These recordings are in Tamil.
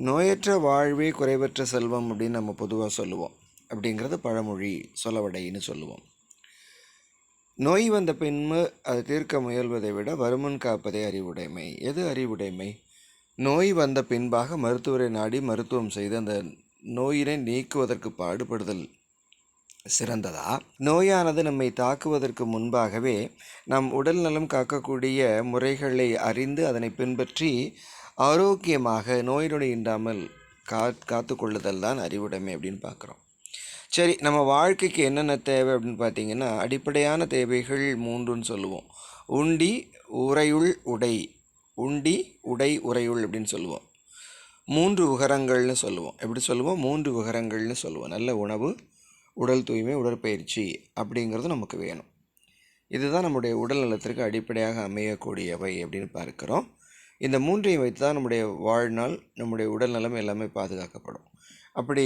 நோயற்ற வாழ்வே குறைவற்ற செல்வம் அப்படின்னு நம்ம பொதுவாக சொல்லுவோம். அப்படிங்கிறது பழமொழி சொலவடைன்னு சொல்லுவோம். நோய் வந்த பின்பு அது தீர்க்க முயல்வதை விட வருமுன் காப்பதே அறிவுடைமை. எது அறிவுடைமை? நோய் வந்த பின்பாக மருத்துவரை நாடி மருத்துவம் செய்து அந்த நோயினை நீக்குவதற்கு பாடுபடுதல் சிறந்ததா? நோயானது நம்மை தாக்குவதற்கு முன்பாகவே நம் உடல் நலம் காக்கக்கூடிய முறைகளை அறிந்து அதனை பின்பற்றி ஆரோக்கியமாக நோய் நொடி இன்றாமல் கா காத்து கொள்ளுதல் தான் அறிவுடைமை அப்படின்னு பார்க்குறோம். சரி நம்ம வாழ்க்கைக்கு என்னென்ன தேவை அப்படின்னு பார்த்தீங்கன்னா அடிப்படையான தேவைகள் மூன்றுன்னு சொல்லுவோம். உண்டி உறையுள் உடை. உண்டி உடை உறையுள் அப்படின்னு சொல்லுவோம். மூன்று உகரங்கள்னு சொல்லுவோம். எப்படி சொல்லுவோம்? மூன்று உகரங்கள்னு சொல்லுவோம். நல்ல உணவு உடல் தூய்மை உடற்பயிற்சி அப்படிங்கிறது நமக்கு வேணும். இதுதான் நம்முடைய உடல் நலத்திற்கு அடிப்படையாக அமையக்கூடியவை அப்படின்னு பார்க்குறோம். இந்த மூன்றையும் வைத்து தான் நம்முடைய வாழ்நாள் நம்முடைய உடல் நலம் எல்லாமே பாதுகாக்கப்படும். அப்படி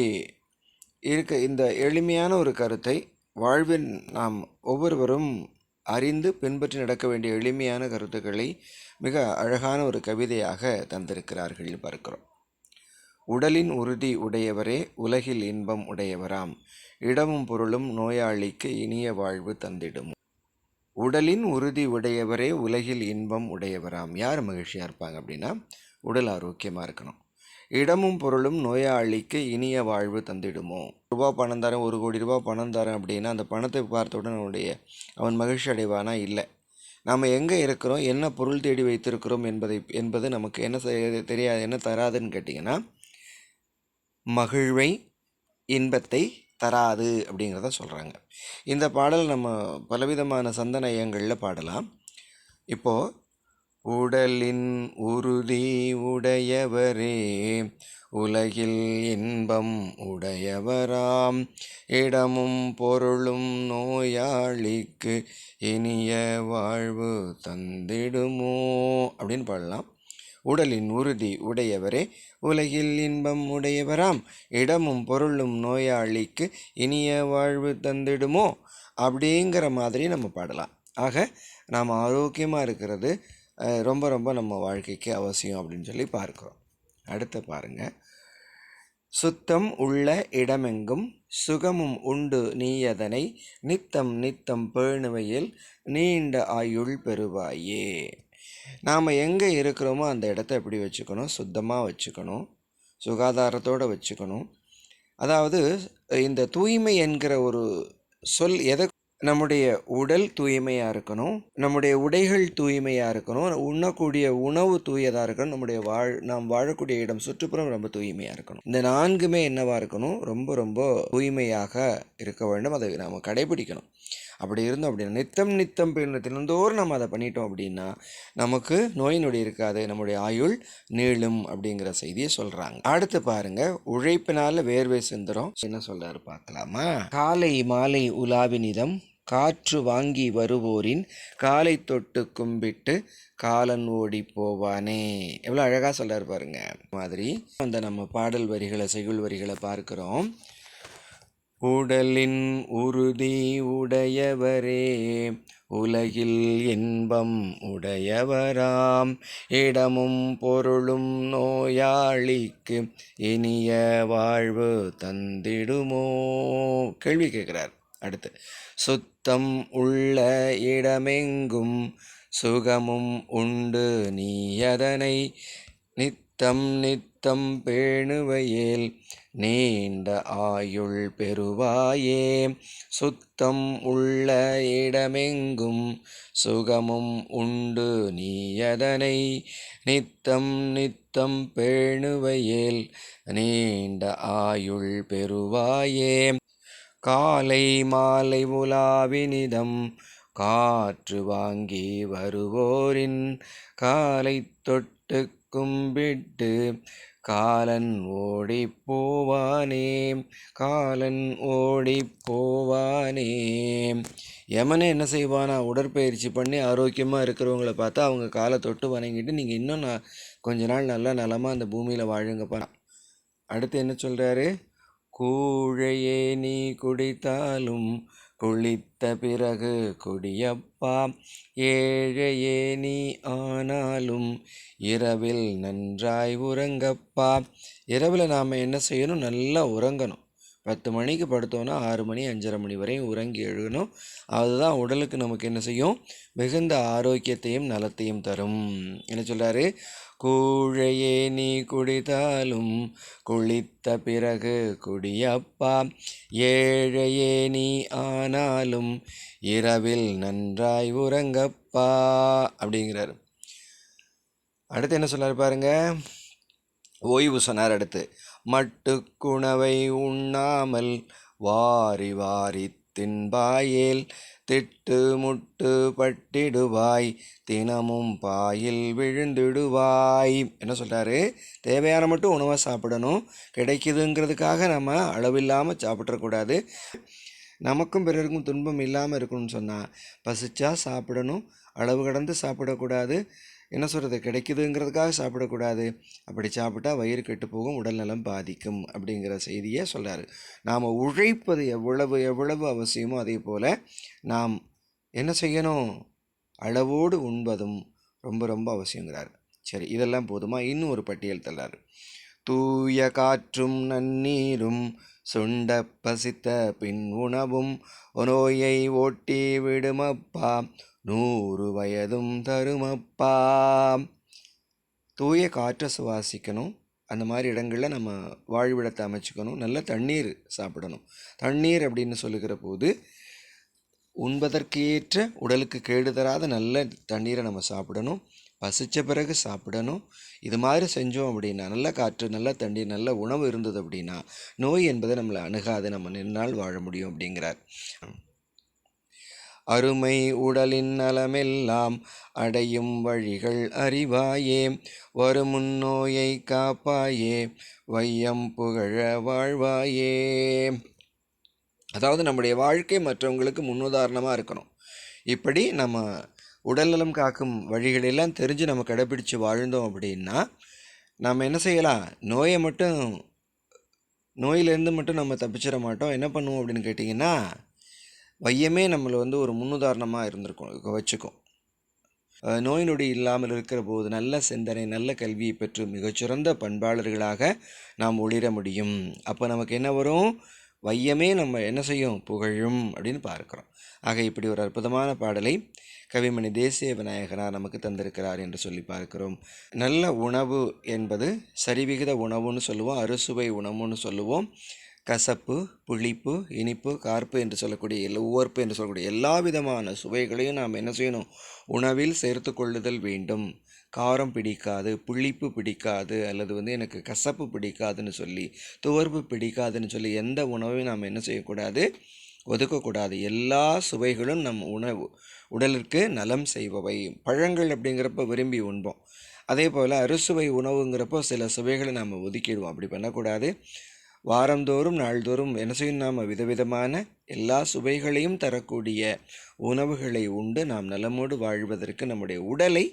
இருக்க இந்த எளிமையான ஒரு கருத்தை வாழ்வில் நாம் ஒவ்வொருவரும் அறிந்து பின்பற்றி நடக்க வேண்டிய எளிமையான கருத்துக்களை மிக அழகான ஒரு கவிதையாக தந்திருக்கிறார்கள் பார்க்கிறோம். உடலின் உறுதி உடையவரே உலகில் இன்பம் உடையவராம். இடமும் பொருளும் நோயாளிக்கு இனிய வாழ்வு தந்திடும். உடலின் உறுதி உடையவரே உலகில் இன்பம் உடையவராம். யார் மகிழ்ச்சியாக இருப்பாங்க அப்படின்னா உடல் ஆரோக்கியமாக இருக்கணும். இடமும் பொருளும் நோயாளிக்கு இனிய வாழ்வு தந்திடுமோ? ரூபா பணம் தரேன் ஒரு கோடி ரூபா பணம் தரேன் அப்படின்னா அந்த பணத்தை பார்த்தவுடன் அவனுடைய அவன் மகிழ்ச்சி அடைவானா? இல்லை. நாம் எங்கே இருக்கிறோம்? என்ன பொருள் தேடி வைத்திருக்கிறோம் என்பதை என்பது நமக்கு என்ன செய்ய தெரியாது. என்ன தராதுன்னு கேட்டிங்கன்னா மகிழ்வை இன்பத்தை தராது அப்படிங்கிறத சொல்கிறாங்க இந்த பாடல் நம்ம பலவிதமான சந்தனயங்களில் பாடலாம். இப்போது உடலின் உறுதி உடையவரே உலகில் இன்பம் உடையவராம் இடமும் பொருளும் நோயாளிக்கு இனிய வாழ்வு தந்திடுமோ? அப்படின்னு பாடலாம். உடலின் உறுதி உடையவரே உலகில் இன்பம் உடையவராம். இடமும் பொருளும் நோயாளிக்கு இனிய வாழ்வு தந்திடுமோ? அப்படிங்கிற மாதிரி நம்ம பாடலாம். ஆக நாம் ஆரோக்கியமாக இருக்கிறது ரொம்ப ரொம்ப நம்ம வாழ்க்கைக்கு அவசியம் அப்படின்னு சொல்லி பார்க்குறோம். அடுத்து பாருங்கள் சுத்தம் உள்ள இடமெங்கும் சுகமும் உண்டு நீயதனை நித்தம் நித்தம் பேணுவையில் நீண்ட ஆயுள் பெறுவாயே. நாம் எங்கே இருக்கிறோமோ அந்த இடத்த எப்படி வச்சுக்கணும்? சுத்தமாக வச்சுக்கணும். சுகாதாரத்தோடு வச்சுக்கணும். அதாவது இந்த தூய்மை என்கிற ஒரு சொல் எதை நம்முடைய உடல் தூய்மையாக இருக்கணும். நம்முடைய உடைகள் தூய்மையாக இருக்கணும். உண்ணக்கூடிய உணவு தூயதாக இருக்கணும். நம்முடைய வாழ் நாம் வாழக்கூடிய இடம் சுற்றுப்புறம் ரொம்ப தூய்மையாக இருக்கணும். இந்த நான்குமே என்னவாக இருக்கணும்? ரொம்ப ரொம்ப தூய்மையாக இருக்க வேண்டும். அதை நாம் கடைபிடிக்கணும். அப்படி இருந்தோம் அப்படின்னா நித்தம் நித்தம் பெண்ணு தினந்தோறும் நம்ம அதை பண்ணிட்டோம் அப்படின்னா நமக்கு நோய் நொடி இருக்காது. நம்முடைய ஆயுள் நீளும் அப்படிங்கிற செய்தியை சொல்கிறாங்க அடுத்து பாருங்க உழைப்பினால வேர்வை சிந்துறோம். என்ன சொல்கிறாரு பார்க்கலாமா? காலை மாலை உலாவினிதம் காற்று வாங்கி வருவோரின் காலை தொட்டு கும்பிட்டு காலன் ஓடி போவானே. எவ்வளோ அழகாக சொல்கிறார் பாருங்க. மாதிரி அந்த நம்ம பாடல் வரிகளை செய்யுள் வரிகளை பார்க்குறோம். உடலின் உறுதி உடையவரே உலகில் இன்பம் உடையவராம். இடமும் பொருளும் நோயாளிக்கு இனிய வாழ்வு தந்திடுமோ? கேள்வி கேட்குறார். அடுத்து. சுத்தம் உள்ள இடமெங்கும் சுகமும் உண்டு. நீ அதனை நித்தம் நித்தம் பேணுவையேல் நீண்ட ஆயுள் பெறுவாயே. சுத்தம் உள்ள இடமெங்கும் சுகமும் உண்டு. நீ அதனை நித்தம் நித்தம் பேணுவையேல் நீண்ட ஆயுள் பெறுவாயே. காலை மாலை உலாவினிதம். காற்று வாங்கி வருவோரின் காலை தொட்டு கும்பிட்டு காலன் ஓடி போவானே காலன் ஓடி போவானே. யமனே என்ன செய்வானா? உடற்பயிற்சி பண்ணி ஆரோக்கியமாக இருக்கிறவங்கள பார்த்தா அவங்க காலை தொட்டு வணங்கிட்டு நீங்கள் இன்னும் நான் கொஞ்ச நாள் நல்லா நலமாக அந்த பூமியில் வாழுங்கப்பா. அடுத்து என்ன சொல்கிறாரு கூழையே நீ குடித்தாலும் குளித்த பிறகு குடியப்பா. ஏழையே நீ ஆனாலும் இரவில் நன்றாய் உறங்கப்பா. இரவில் நாம் என்ன செய்யணும்? நல்லா உறங்கணும். பத்து மணிக்கு படுத்தோன்னா ஆறு மணி அஞ்சரை மணி வரையும் உறங்கி எழுகணும். அதுதான் உடலுக்கு நமக்கு என்ன செய்யும்? மிகுந்த ஆரோக்கியத்தையும் நலத்தையும் தரும். என்ன சொல்கிறாரு கூழையே நீ குடித்தாலும் குளித்த பிறகு குடியப்பா. ஏழையே நீ ஆனாலும் இரவில் நன்றாய் உறங்கப்பா அப்படிங்கிறாரு. அடுத்து என்ன சொன்னார் பாருங்க? ஓய்வு சொன்னார் அடுத்து. மட்டுக்குணவை உண்ணாமல் வாரி வாரி தின்பாயேல் திட்டு முட்டு பட்டிடுவாய் தினமும் பாயில் விழுந்துடுவாய். என்ன சொல்கிறாரு தேவையான மட்டும் உணவை சாப்பிடணும். கிடைக்குதுங்கிறதுக்காக நம்ம அளவில்லாமல் சாப்பிட்றக்கூடாது நமக்கும் பிறருக்கும் துன்பம் இல்லாமல் இருக்கணும்னு சொன்னால் பசிச்சா சாப்பிடணும். அளவு கடந்து சாப்பிடக்கூடாது. என்ன சொல்கிறது கிடைக்குதுங்கிறதுக்காக சாப்பிடக்கூடாது. அப்படி சாப்பிட்டா வயிறு கெட்டு போகும் உடல்நலம் பாதிக்கும் அப்படிங்கிற செய்தியை சொல்கிறார் நாம் உழைப்பது எவ்வளவு எவ்வளவு அவசியமோ அதே போல் நாம் என்ன செய்யணும்? அளவோடு உண்பதும் ரொம்ப ரொம்ப அவசியங்கிறார். சரி இதெல்லாம் போதுமா? இன்னும் ஒரு பட்டியல் தள்ளார் தூய காற்றும் நன்னீரும் சுண்ட பசித்த பின் உணவும் நோயை ஓட்டி விடுமப்பா நூறு வயதும் தருமப்பா. தூய காற்றை சுவாசிக்கணும். அந்த மாதிரி இடங்களில் நம்ம வாழ்விடத்தை அமைச்சுக்கணும். நல்ல தண்ணீர் சாப்பிடணும். தண்ணீர் அப்படின்னு சொல்லுகிற போது உண்பதற்கேற்ற உடலுக்கு கேடு தராத நல்ல தண்ணீரை நம்ம சாப்பிடணும். பசித்த பிறகு சாப்பிடணும். இது மாதிரி செஞ்சோம் அப்படின்னா நல்ல காற்று நல்ல தண்ணீர் நல்ல உணவு இருந்தது அப்படின்னா நோய் என்பதை நம்மளை அணுகாது. நம்ம நின்னால் வாழ முடியும் அப்படிங்கிறார். அருமை உடலின் நலமெல்லாம் அடையும் வழிகள் அறிவாயே. வருமுன் நோயை காப்பாயே. வையம் புகழ வாழ்வாயே. அதாவது நம்முடைய வாழ்க்கை மற்றவங்களுக்கு முன்னுதாரணமாக இருக்கணும். இப்படி நம்ம உடல்நலம் காக்கும் வழிகளெல்லாம் தெரிஞ்சு நம்ம கடைப்பிடிச்சு வாழ்ந்தோம் அப்படின்னா நம்ம என்ன செய்யலாம்? நோயை மட்டும் நோயிலேருந்து மட்டும் நம்ம தப்பிச்சிட மாட்டோம். என்ன பண்ணுவோம் அப்படின்னு கேட்டிங்கன்னா வையமே நம்மளை வந்து ஒரு முன்னுதாரணமாக இருந்திருக்கும் வச்சுக்கும். நோய் நொடி இல்லாமல் இருக்கிற போது நல்ல சிந்தனை நல்ல கல்வியை பெற்று மிகச்சிறந்த பண்பாளர்களாக நாம் ஒளிர முடியும். அப்போ நமக்கு என்ன வரும்? வையமே நம்ம என்ன செய்யும்? புகழும் அப்படின்னு பார்க்குறோம். ஆக இப்படி ஒரு அற்புதமான பாடலை கவிமணி தேசிய விநாயகனார் நமக்கு தந்திருக்கிறார் என்று சொல்லி பார்க்கிறோம். நல்ல உணவு என்பது சரிவிகித உணவுன்னு சொல்லுவோம் அறுசுவை உணவுன்னு சொல்லுவோம். கசப்பு புளிப்பு இனிப்பு கார்ப்பு என்று சொல்லக்கூடிய எல்லா உவர்ப்பு என்று சொல்லக்கூடிய எல்லா விதமான சுவைகளையும் நாம் என்ன செய்யணும்? உணவில் சேர்த்து கொள்ளுதல் வேண்டும். காரம் பிடிக்காது புளிப்பு பிடிக்காது அல்லது வந்து எனக்கு கசப்பு பிடிக்காதுன்னு சொல்லி துவர்ப்பு பிடிக்காதுன்னு சொல்லி எந்த உணவையும் நாம் என்ன செய்யக்கூடாது? ஒதுக்கக்கூடாது. எல்லா சுவைகளும் நம் உணவு உடலிற்கு நலம் செய்பவை. பழங்கள் அப்படிங்கிறப்ப விரும்பி உண்போம். அதே போல் அறுசுவை உணவுங்கிறப்போ சில சுவைகளை நாம் ஒதுக்கிடுவோம். அப்படி பண்ணக்கூடாது. வாரந்தோறும் நாள்தோறும் என்ன செய்யும் நாம்? விதவிதமான எல்லா சுவைகளையும் தரக்கூடிய உணவுகளை உண்டு. நாம் நலமோடு வாழ்வதற்கு நம்முடைய உடலை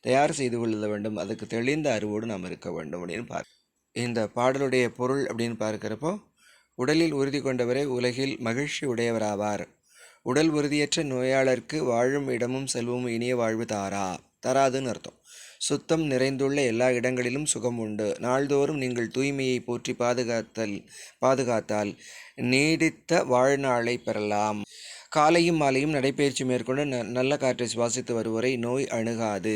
தயார் செய்து கொள்ள வேண்டும். அதுக்கு தெளிந்த அறிவோடு நாம் இருக்க வேண்டும் அப்படின்னு பார் இந்த பாடலுடைய பொருள் அப்படின்னு பார்க்குறப்போ உடலில் உறுதி கொண்டவரே உலகில் மகிழ்ச்சி உடையவராவார். உடல் உறுதியற்ற நோயாளருக்கு வாழும் இடமும் செல்வமும் இனிய வாழ்வு தாரா தராதுன்னு அர்த்தம். சுத்தம் நிறைந்துள்ள எல்லா இடங்களிலும் சுகம் உண்டு நாள்தோறும் நீங்கள் தூய்மையை போற்றி பாதுகாத்தல் பாதுகாத்தால் நீடித்த வாழ்நாளை பெறலாம். காலையும் மாலையும் நடைபயிற்சி மேற்கொண்டு ந நல்ல காற்றை சுவாசித்து வருவரை நோய் அணுகாது.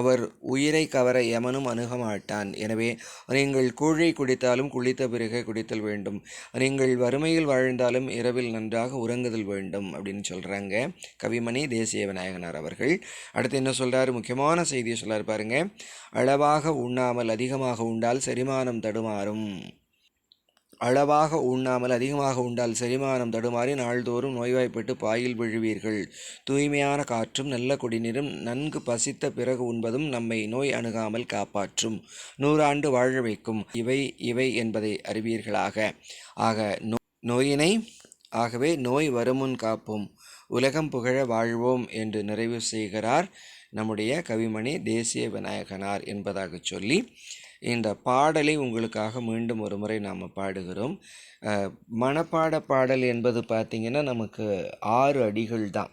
அவர் உயிரை கவர எமனும் அணுக மாட்டான் எனவே நீங்கள் கூழை குடித்தாலும் குளித்த பிறகே குடித்தல் வேண்டும். நீங்கள் வறுமையில் வாழ்ந்தாலும் இரவில் நன்றாக உறங்குதல் வேண்டும் அப்படின்னு சொல்கிறாங்க கவிமணி தேசிய விநாயகனார் அவர்கள். அடுத்து என்ன சொல்கிறாரு முக்கியமான செய்தியை சொல்கிறார் பாருங்க. அளவாக உண்ணாமல் அதிகமாக உண்டால் செரிமானம் தடுமாறும். அளவாக உண்ணாமல் அதிகமாக உண்டால் செரிமானம் தடுமாறி நாள்தோறும் நோய்வாய்ப்பட்டு பாயில் விழுவீர்கள். தூய்மையான காற்றும் நல்ல குடிநீரும் நன்கு பசித்த பிறகு உண்பதும் நம்மை நோய் அணுகாமல் காப்பாற்றும். நூறாண்டு வாழ வைக்கும். இவை இவை என்பதை அறிவீர்களாக. ஆக நோ நோயினை ஆகவே நோய் வருமுன் காப்போம். உலகம் புகழ வாழ்வோம் என்று நிறைவு செய்கிறார் நம்முடைய கவிமணி தேசிய விநாயகனார் என்பதாக சொல்லி இந்த பாடலை உங்களுக்காக மீண்டும் ஒரு முறை நாம் பாடுகிறோம். மனப்பாட பாடல் என்பது பார்த்திங்கன்னா நமக்கு ஆறு அடிகள் தான்.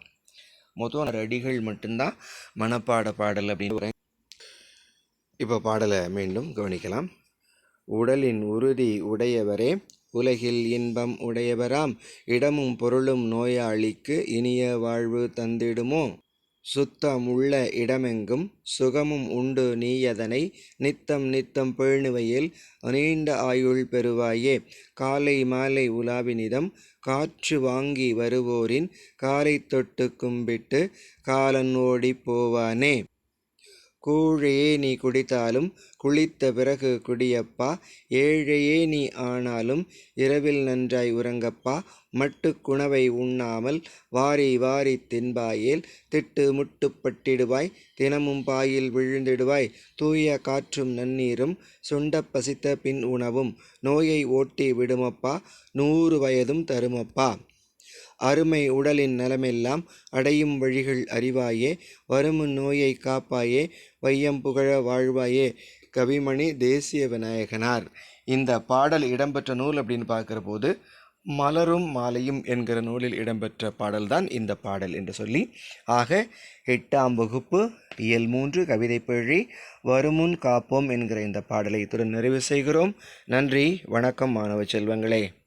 மொத்தம் ஆறு அடிகள் மட்டும்தான் மனப்பாட பாடல் அப்படின்னு இப்போ பாடலை மீண்டும் கவனிக்கலாம். உடலின் உறுதி உடையவரே உலகில் இன்பம் உடையவராம் இடமும் பொருளும் நோயாளிக்கு இனிய வாழ்வு தந்திடுமோ? சுத்தமுள்ள இடமெங்கும் சுகமும் உண்டு நீயதனை. நித்தம் நித்தம் பேணுவையில் நீண்ட ஆயுள் பெறுவாயே. காலை மாலை உலாவினிதம் காற்று வாங்கி வருவோரின் காலை தொட்டு கும்பிட்டு காலன் ஓடிப் போவானே. கூழையே நீ குடித்தாலும் குளித்த பிறகு குடியப்பா. ஏழையே நீ ஆனாலும் இரவில் நன்றாய் உறங்கப்பா. மட்டுக்குணவை உண்ணாமல் வாரி வாரி தின்பாயேல் திட்டு முட்டுப்பட்டிடுவாய் தினமும் பாயில் விழுந்திடுவாய். தூய காற்றும் நன்னீரும் சுண்ட பசித்த பின் உணவும். நோயை ஓட்டி விடுமப்பா. நூறு வயதும் தருமப்பா. அருமை உடலின் நலமெல்லாம் அடையும் வழிகள் அறிவாயே. வருமுன் நோயை காப்பாயே. வையம் புகழ வாழ்வாயே. கவிமணி தேசிய விநாயகனார். இந்த பாடல் இடம்பெற்ற நூல் அப்படின்னு பார்க்குற போது மலரும் மாலையும் என்கிற நூலில் இடம்பெற்ற பாடல்தான் இந்த பாடல் என்று சொல்லி. ஆக எட்டாம் வகுப்பு இயல் மூன்று கவிதை பழி வருமுன் காப்போம் என்கிற இந்த பாடலை இத்துடன் நிறைவு செய்கிறோம். நன்றி வணக்கம் மாணவ செல்வங்களே.